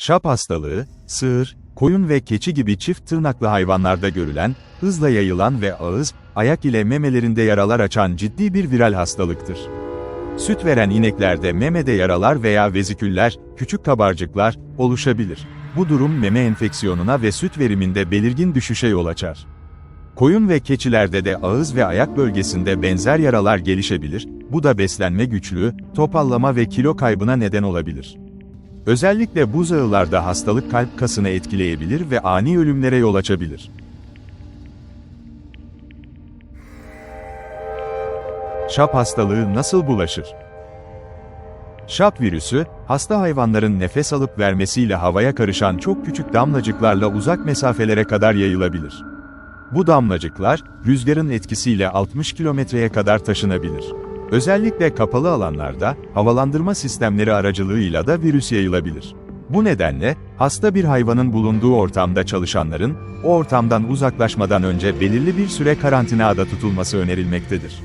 Şap hastalığı, sığır, koyun ve keçi gibi çift tırnaklı hayvanlarda görülen, hızla yayılan ve ağız, ayak ile memelerinde yaralar açan ciddi bir viral hastalıktır. Süt veren ineklerde memede yaralar veya veziküller, küçük kabarcıklar oluşabilir. Bu durum meme enfeksiyonuna ve süt veriminde belirgin düşüşe yol açar. Koyun ve keçilerde de ağız ve ayak bölgesinde benzer yaralar gelişebilir, bu da beslenme güçlüğü, topallama ve kilo kaybına neden olabilir. Özellikle buzağılarda hastalık kalp kasını etkileyebilir ve ani ölümlere yol açabilir. Şap hastalığı nasıl bulaşır? Şap virüsü, hasta hayvanların nefes alıp vermesiyle havaya karışan çok küçük damlacıklarla uzak mesafelere kadar yayılabilir. Bu damlacıklar, rüzgarın etkisiyle 60 kilometreye kadar taşınabilir. Özellikle kapalı alanlarda, havalandırma sistemleri aracılığıyla da virüs yayılabilir. Bu nedenle, hasta bir hayvanın bulunduğu ortamda çalışanların, o ortamdan uzaklaşmadan önce belirli bir süre karantinada tutulması önerilmektedir.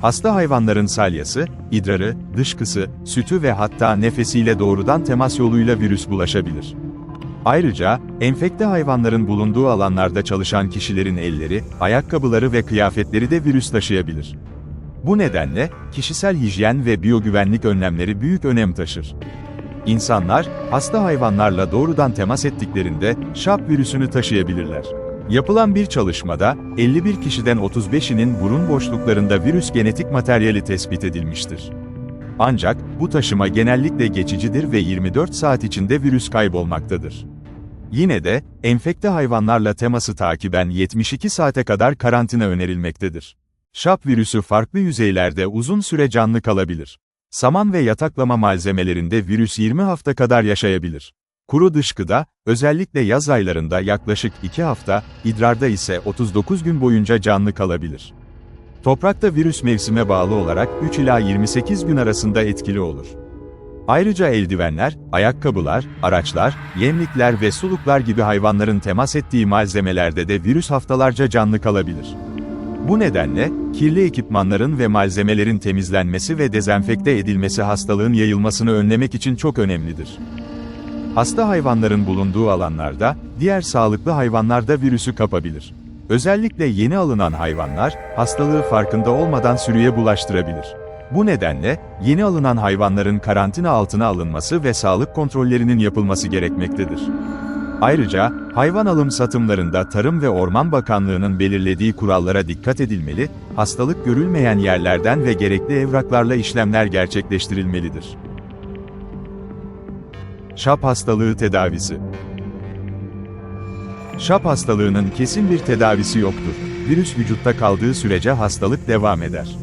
Hasta hayvanların salyası, idrarı, dışkısı, sütü ve hatta nefesiyle doğrudan temas yoluyla virüs bulaşabilir. Ayrıca, enfekte hayvanların bulunduğu alanlarda çalışan kişilerin elleri, ayakkabıları ve kıyafetleri de virüs taşıyabilir. Bu nedenle, kişisel hijyen ve biyogüvenlik önlemleri büyük önem taşır. İnsanlar, hasta hayvanlarla doğrudan temas ettiklerinde şap virüsünü taşıyabilirler. Yapılan bir çalışmada, 51 kişiden 35'inin burun boşluklarında virüs genetik materyali tespit edilmiştir. Ancak, bu taşıma genellikle geçicidir ve 24 saat içinde virüs kaybolmaktadır. Yine de, enfekte hayvanlarla teması takiben 72 saate kadar karantina önerilmektedir. Şap virüsü farklı yüzeylerde uzun süre canlı kalabilir. Saman ve yataklama malzemelerinde virüs 20 hafta kadar yaşayabilir. Kuru dışkıda, özellikle yaz aylarında yaklaşık 2 hafta, idrarda ise 39 gün boyunca canlı kalabilir. Toprakta virüs mevsime bağlı olarak 3 ila 28 gün arasında etkili olur. Ayrıca eldivenler, ayakkabılar, araçlar, yemlikler ve suluklar gibi hayvanların temas ettiği malzemelerde de virüs haftalarca canlı kalabilir. Bu nedenle, kirli ekipmanların ve malzemelerin temizlenmesi ve dezenfekte edilmesi hastalığın yayılmasını önlemek için çok önemlidir. Hasta hayvanların bulunduğu alanlarda, diğer sağlıklı hayvanlar da virüsü kapabilir. Özellikle yeni alınan hayvanlar, hastalığı farkında olmadan sürüye bulaştırabilir. Bu nedenle, yeni alınan hayvanların karantina altına alınması ve sağlık kontrollerinin yapılması gerekmektedir. Ayrıca, hayvan alım satımlarında Tarım ve Orman Bakanlığı'nın belirlediği kurallara dikkat edilmeli, hastalık görülmeyen yerlerden ve gerekli evraklarla işlemler gerçekleştirilmelidir. Şap hastalığı tedavisi Şap hastalığının kesin bir tedavisi yoktur. Virüs vücutta kaldığı sürece hastalık devam eder.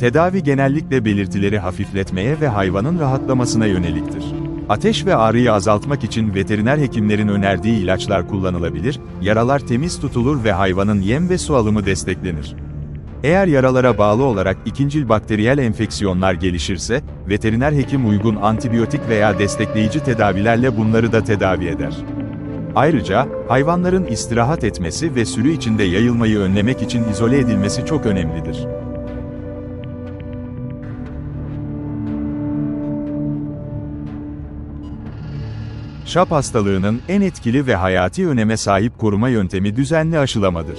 Tedavi genellikle belirtileri hafifletmeye ve hayvanın rahatlamasına yöneliktir. Ateş ve ağrıyı azaltmak için veteriner hekimlerin önerdiği ilaçlar kullanılabilir, yaralar temiz tutulur ve hayvanın yem ve su alımı desteklenir. Eğer yaralara bağlı olarak ikincil bakteriyel enfeksiyonlar gelişirse, veteriner hekim uygun antibiyotik veya destekleyici tedavilerle bunları da tedavi eder. Ayrıca, hayvanların istirahat etmesi ve sürü içinde yayılmayı önlemek için izole edilmesi çok önemlidir. Şap hastalığının en etkili ve hayati öneme sahip koruma yöntemi düzenli aşılamadır.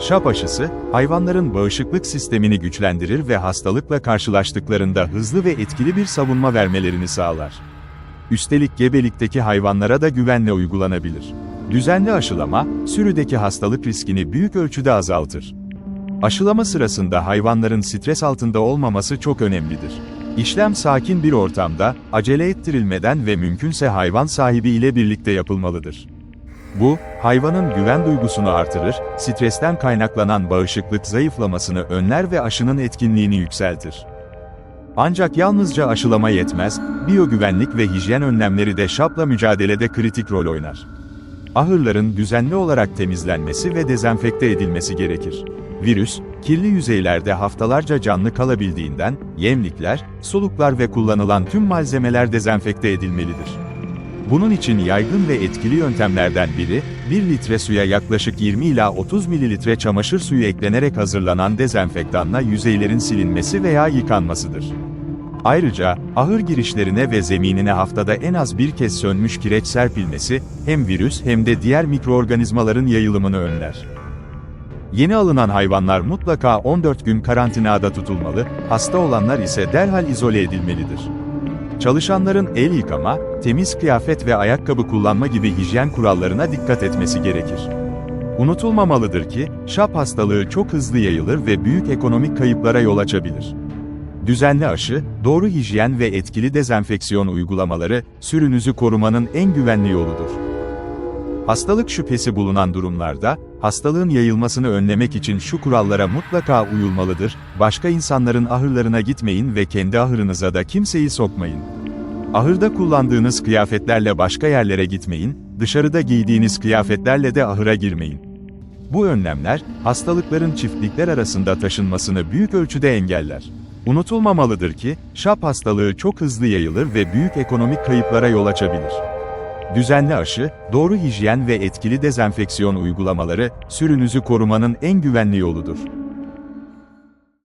Şap aşısı, hayvanların bağışıklık sistemini güçlendirir ve hastalıkla karşılaştıklarında hızlı ve etkili bir savunma vermelerini sağlar. Üstelik gebelikteki hayvanlara da güvenle uygulanabilir. Düzenli aşılama, sürüdeki hastalık riskini büyük ölçüde azaltır. Aşılama sırasında hayvanların stres altında olmaması çok önemlidir. İşlem sakin bir ortamda, acele ettirilmeden ve mümkünse hayvan sahibi ile birlikte yapılmalıdır. Bu, hayvanın güven duygusunu artırır, stresten kaynaklanan bağışıklık zayıflamasını önler ve aşının etkinliğini yükseltir. Ancak yalnızca aşılama yetmez, biyogüvenlik ve hijyen önlemleri de şapla mücadelede kritik rol oynar. Ahırların düzenli olarak temizlenmesi ve dezenfekte edilmesi gerekir. Virüs, kirli yüzeylerde haftalarca canlı kalabildiğinden, yemlikler, soluklar ve kullanılan tüm malzemeler dezenfekte edilmelidir. Bunun için yaygın ve etkili yöntemlerden biri, 1 litre suya yaklaşık 20 ila 30 mililitre çamaşır suyu eklenerek hazırlanan dezenfektanla yüzeylerin silinmesi veya yıkanmasıdır. Ayrıca, ahır girişlerine ve zeminine haftada en az bir kez sönmüş kireç serpilmesi, hem virüs hem de diğer mikroorganizmaların yayılımını önler. Yeni alınan hayvanlar mutlaka 14 gün karantinada tutulmalı, hasta olanlar ise derhal izole edilmelidir. Çalışanların el yıkama, temiz kıyafet ve ayakkabı kullanma gibi hijyen kurallarına dikkat etmesi gerekir. Unutulmamalıdır ki, şap hastalığı çok hızlı yayılır ve büyük ekonomik kayıplara yol açabilir. Düzenli aşı, doğru hijyen ve etkili dezenfeksiyon uygulamaları, sürünüzü korumanın en güvenli yoludur. Hastalık şüphesi bulunan durumlarda, hastalığın yayılmasını önlemek için şu kurallara mutlaka uyulmalıdır, başka insanların ahırlarına gitmeyin ve kendi ahırınıza da kimseyi sokmayın. Ahırda kullandığınız kıyafetlerle başka yerlere gitmeyin, dışarıda giydiğiniz kıyafetlerle de ahıra girmeyin. Bu önlemler, hastalıkların çiftlikler arasında taşınmasını büyük ölçüde engeller. Unutulmamalıdır ki, şap hastalığı çok hızlı yayılır ve büyük ekonomik kayıplara yol açabilir. Düzenli aşı, doğru hijyen ve etkili dezenfeksiyon uygulamaları, sürünüzü korumanın en güvenli yoludur.